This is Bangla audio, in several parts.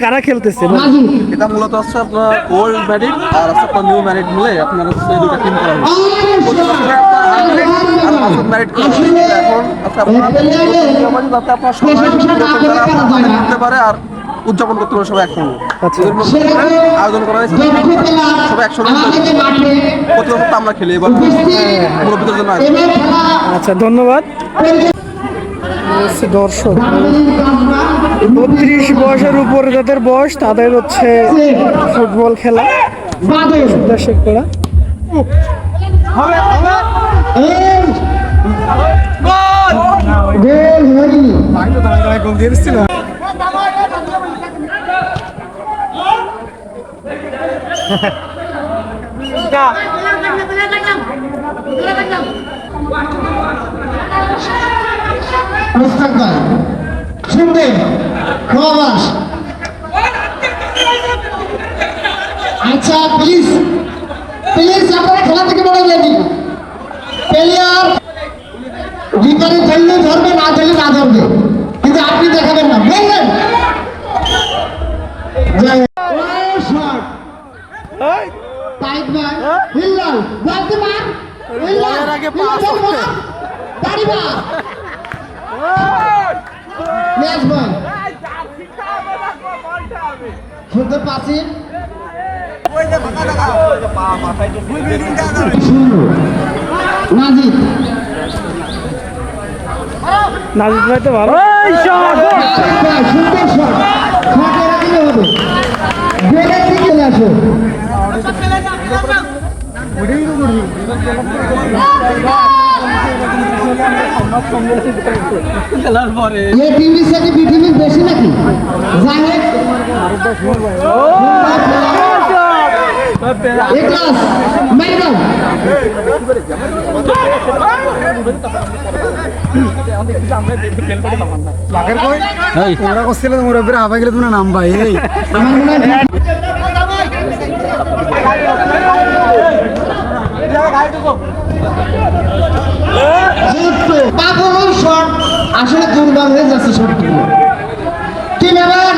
কারা খেলতেছে? এটা মূলত হচ্ছে আপনার ওল্ড ম্যারিড আর হচ্ছে আপনার নিউ ম্যারিড মিলে আপনার হচ্ছে এই দুটো টিম করা হয়েছে। আর আচ্ছা উদযাপন করতে পারে সবাই একসঙ্গে। আচ্ছা। আয়োজন করা হয়েছে। সবাই একসঙ্গে প্রতি বছর তো আমরা খেলি এবার মুরব্বীদের জন্য আচ্ছা ধন্যবাদ। দর্শক। বত্রিশ বয়সের উপরে যাদের বয়স তাদের হচ্ছে ফুটবল খেলা বাদল দর্শক করা শুনবেন খোয়াবাস আচ্ছা প্লিজ প্লিজ আপনারা খেলা থেকে বড় যায়নি প্লেয়ার রিপারে ধরলে ধরবে না ধরলে না ধরবে। কিন্তু আপনি দেখাবেন না। বুঝলেন টাইট ম্যান হিল্লাল বলতে মার হিল্লাল আগে pass করতে। বল শুনতে পাচ্ছি? নাজিদ নাজিদ ভাই তো ভালো। সুন্দর শট হবে। চলে আসো। ये এই। টিভির সাথে পৃথিবীর বেশি নাকি গেলে তোমার নাম ভাই আমার মনে হয় পাগল শট আসলে দুর্বল হয়ে যাচ্ছে শটগুলো কি নেবেন?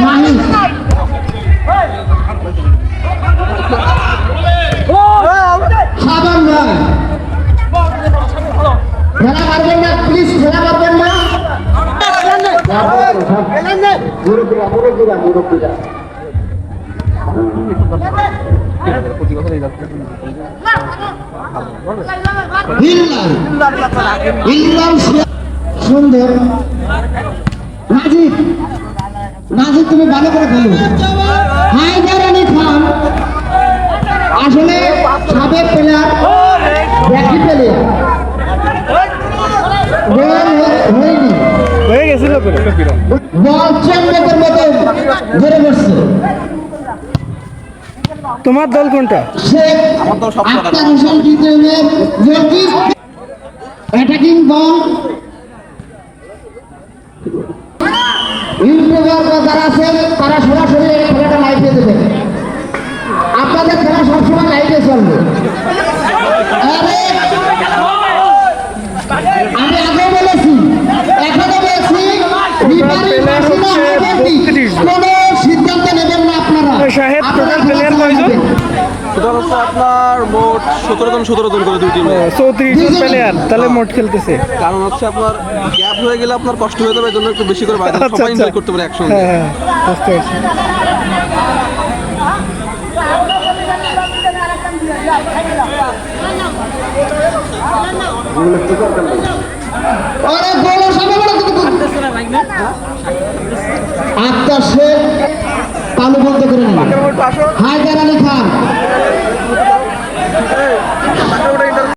মাহি খাবার সুন্দর। নাজিদ নাজিদ তুমি ভালো করে খেলো। হায়দার আলী খান আসলে সাবেক প্লেয়ার তোমার দল কোনটা? আমার দল সব অ্যাটাকিং যারা আছেন তারা সরাসরি এই খেলাটা লাইভে দেবেন আপনাদের খেলা সবসময় লাইভে চলবে আরে আমি আগে বলেছি এখনও বলছি রিফারি player ফাঁসি না হচ্ছে হবে কি? 32 জন। কোনো সিদ্ধান্ত নেবেন না আপনারা শাহেদ, আপনারা total player খেলা কয়জন? চালাবেন। সুতরাং হচ্ছে আপনার মোট সতেরো জন সতেরো জন করে দুই টিমে চৌত্রিশ জন প্লেয়ার তাহলে মোট খেলতেছে। কারণ হচ্ছে আপনার গ্যাপ হয়ে গেলে আপনার কষ্ট হয়ে যাবে জন্য একটু বেশি করে বাইরে আচ্ছা, সবাই আচ্ছা। এনজয় করতে পারে একসঙ্গে। হ্যাঁ হ্যাঁ বুঝতে পারছি। শেখ তালু বন্ধ করে নেবেন হায়দার আলী খান।